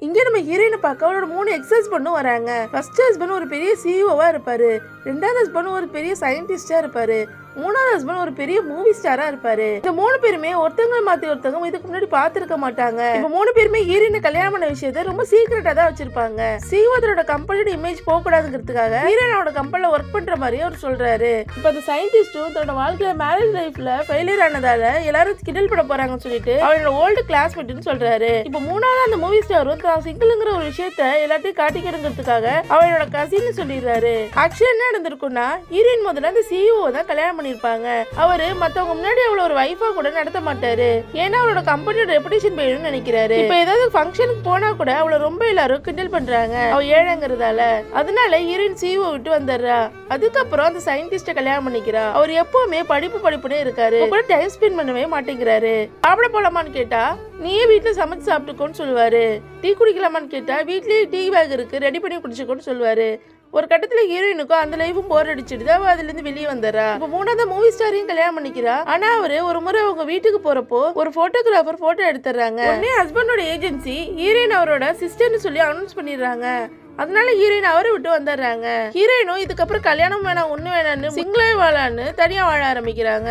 இங்க நம்ம ஹீரோயினை பார்க்க அவரோட மூணு எக்ஸ் ஹஸ்பண்டும் வராங்க. ஃபர்ஸ்ட் ஹஸ்பண்ட் ஒரு பெரிய சிஇஓவா இருப்பாரு. ரெண்டாவது ஹஸ்பண்ட் ஒரு பெரிய சயின்டிஸ்டா இருப்பாரு. மூணாவது ஹஸ்பண்ட் ஒரு பெரிய மூவி ஸ்டாரா இருப்பாரு. இந்த மூணு பேருமே ஒருத்தவங்க மாத்தி ஒருத்தவங்க இதுக்கு முன்னாடி பாத்துருக்க மாட்டாங்க. இப்ப மூணு பேருமே ஹீரோயினை கல்யாணம் பண்ண விஷயத்த ரொம்ப சீக்கிரட்டா தான் வச்சிருப்பாங்க. சீவதரோட கம்பெனியோட இமேஜ் போக கூடாதுங்கிறதுக்காக ஹீரோயினோட கம்பெனில ஒர்க் பண்ற மாதிரி அவர் சொல்றாரு. இப்ப அந்த சயின்டிஸ்டும் தன்னோட வாழ்க்கையில மேரேஜ் லைஃப்ல ஃபெயிலியர் ஆனதால எல்லாரும் கிண்டல் பண்ண போறாங்கன்னு சொல்லிட்டு அவரோட ஓல்டு கிளாஸ்மேட்னு சொல்றாரு. இப்ப மூணாவது அந்த மூவி ஸ்டாரும் தான் சிங்கிள்ங்கிற ஒரு விஷயத்த எல்லாத்தையும் காட்டிக்கிறதுக்காக அவரோட கசின்னு சொல்லிடுறாரு. ஆக்சுவலா என்ன நடந்திருக்கும்னா ஹீரோயின் முதல்ல அந்த சிஇஓ தான் கல்யாணம் பண்ணிருப்பாங்க. அவரு மத்தவங்க முன்னாடி அவள ஒரு வைஃபா கூட நடத்த மாட்டாரு. ஏன்னா அவளோட கம்பெனியோட ரெப்புடேஷன் போயிடும்னு நினைக்கிறாரு. இப்ப ஏதாவது ஃபங்க்ஷனுக்கு போனா கூட அவளை ரொம்ப எல்லாரும் கிண்டல் பண்றாங்க. அவ ஏழைங்கிறதால. அதனால ஹீரோயின் சிஇஓ விட்டு வந்துடுறா. அதுக்கப்புறம் அந்த சயின்டிஸ்ட கல்யாணம் பண்ணிக்கிறா. அவர் எப்பவுமே படிப்பு படிப்புனே இருக்காரு. கூட டைம் ஸ்பெண்ட் பண்ணவே மாட்டேங்கிறாரு. சாப்பிட போலாமான்னு கேட்டா நீயே வீட்டில் சமைச்சு சாப்பிட்டுக்கோன்னு சொல்லுவாரு. டீ குடிக்கலாமான்னு கேட்டால் வீட்லேயே டீ பேக் இருக்கு ரெடி பண்ணி குடிச்சுக்கோன்னு சொல்லுவாரு. ஒரு கட்டத்துல ஹீரோயினுக்கும் அந்த லைஃபும் போர் அடிச்சிடுது. அவ அதுல இருந்து வெளியே வந்துடுறா. இப்ப மூணாவது மூவி ஸ்டாரையும் கல்யாணம் பண்ணிக்கிறா. ஆனா அவரு ஒரு முறை அவங்க வீட்டுக்கு போறப்போ ஒரு போட்டோகிராஃபர் போட்டோ எடுத்துறாங்க உடனே ஹஸ்பண்டோட ஏஜென்சி ஹீரோயின் அவரோட சிஸ்டர்னு சொல்லி அனௌன்ஸ் பண்ணிடுறாங்க. அதனால ஹீரோயின் அவரை விட்டு வந்துடுறாங்க. ஹீரோயினும் இதுக்கப்புறம் கல்யாணம் வேணாம் ஒண்ணு வேணாம்னு சிங்களே வாழான்னு தனியா வாழ ஆரம்பிக்கிறாங்க.